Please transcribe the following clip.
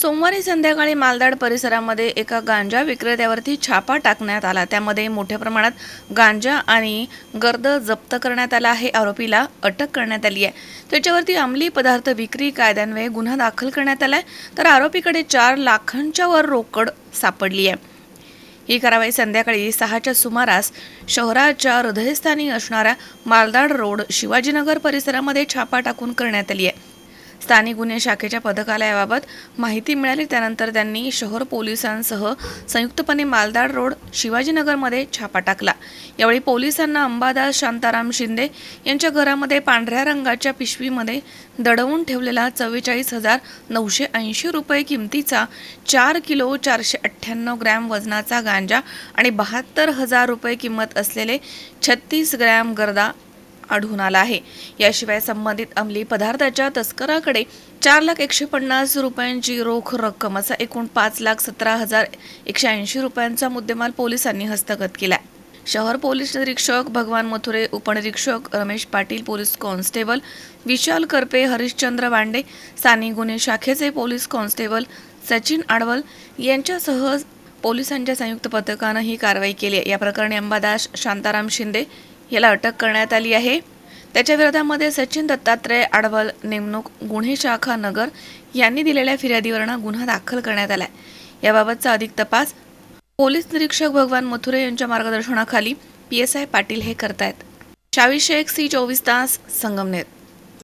सोमवारी संध्याकाळी मालदाड परिसरामध्ये एका गांजा विक्रेत्यावरती छापा टाकण्यात आला. त्यामध्ये मोठ्या प्रमाणात गांजा आणि गर्द जप्त करण्यात आला आहे. आरोपीला अटक करण्यात आली आहे. त्याच्यावरती अंमली पदार्थ विक्री कायद्यान्वये गुन्हा दाखल करण्यात आलाय. तर आरोपीकडे चार लाखांच्या वर रोकड सापडली आहे. ही कारवाई संध्याकाळी सहाच्या सुमारास शहराच्या हृदयस्थानी असणाऱ्या मालदाड रोड शिवाजीनगर परिसरामध्ये छापा टाकून करण्यात आली आहे. स्थानिक गुन्हे शाखेच्या पथकाला याबाबत माहिती मिळाली. त्यानंतर त्यांनी शहर पोलिसांसह संयुक्तपणे मालदाड रोड शिवाजीनगरमध्ये छापा टाकला. यावेळी पोलिसांना अंबादास शांताराम शिंदे यांच्या घरामध्ये पांढऱ्या रंगाच्या पिशवीमध्ये दडवून ठेवलेला चव्वेचाळीस हजार नऊशे ऐंशी रुपये किमतीचा चार किलो चारशे अठ्ठ्याण्णव ग्रॅम वजनाचा गांजा आणि बहात्तर हजार रुपये किंमत असलेले छत्तीस ग्रॅम गर्दा आढळून आला आहे. याशिवाय संबंधित अंमली पदार्थाच्या तस्कराकडे चार लाख एकशे पन्नास रुपयांची रोख रक्कम असा एकूण पाच लाख सतरा हजार एकशे ऐंशी रुपयांचा मुद्देमाल पोलिसांनी हस्तगत केला शहर पोलीस निरीक्षक भगवान मथुरे उपनिरीक्षक रमेश पाटील पोलीस कॉन्स्टेबल विशाल करपे हरिश्चंद्र वांडे साने गुन्हे शाखेचे पोलीस कॉन्स्टेबल सचिन आडवल यांच्यासह पोलिसांच्या संयुक्त पथकानं ही कारवाई केली आहे. या प्रकरणी अंबादास शांताराम शिंदे याला अटक करण्यात आली आहे. त्याच्या विरोधामध्ये सचिन दत्तात्रय आडवल नेमणूक गुन्हे शाखा नगर यांनी दिलेल्या फिर्यादीवरनं गुन्हा दाखल करण्यात आला आहे याबाबतचा अधिक तपास पोलीस निरीक्षक भगवान मथुरे यांच्या मार्गदर्शनाखाली पी एस आय पाटील हे करतायत. शावी शेख सी चोवीस तास संगमनेर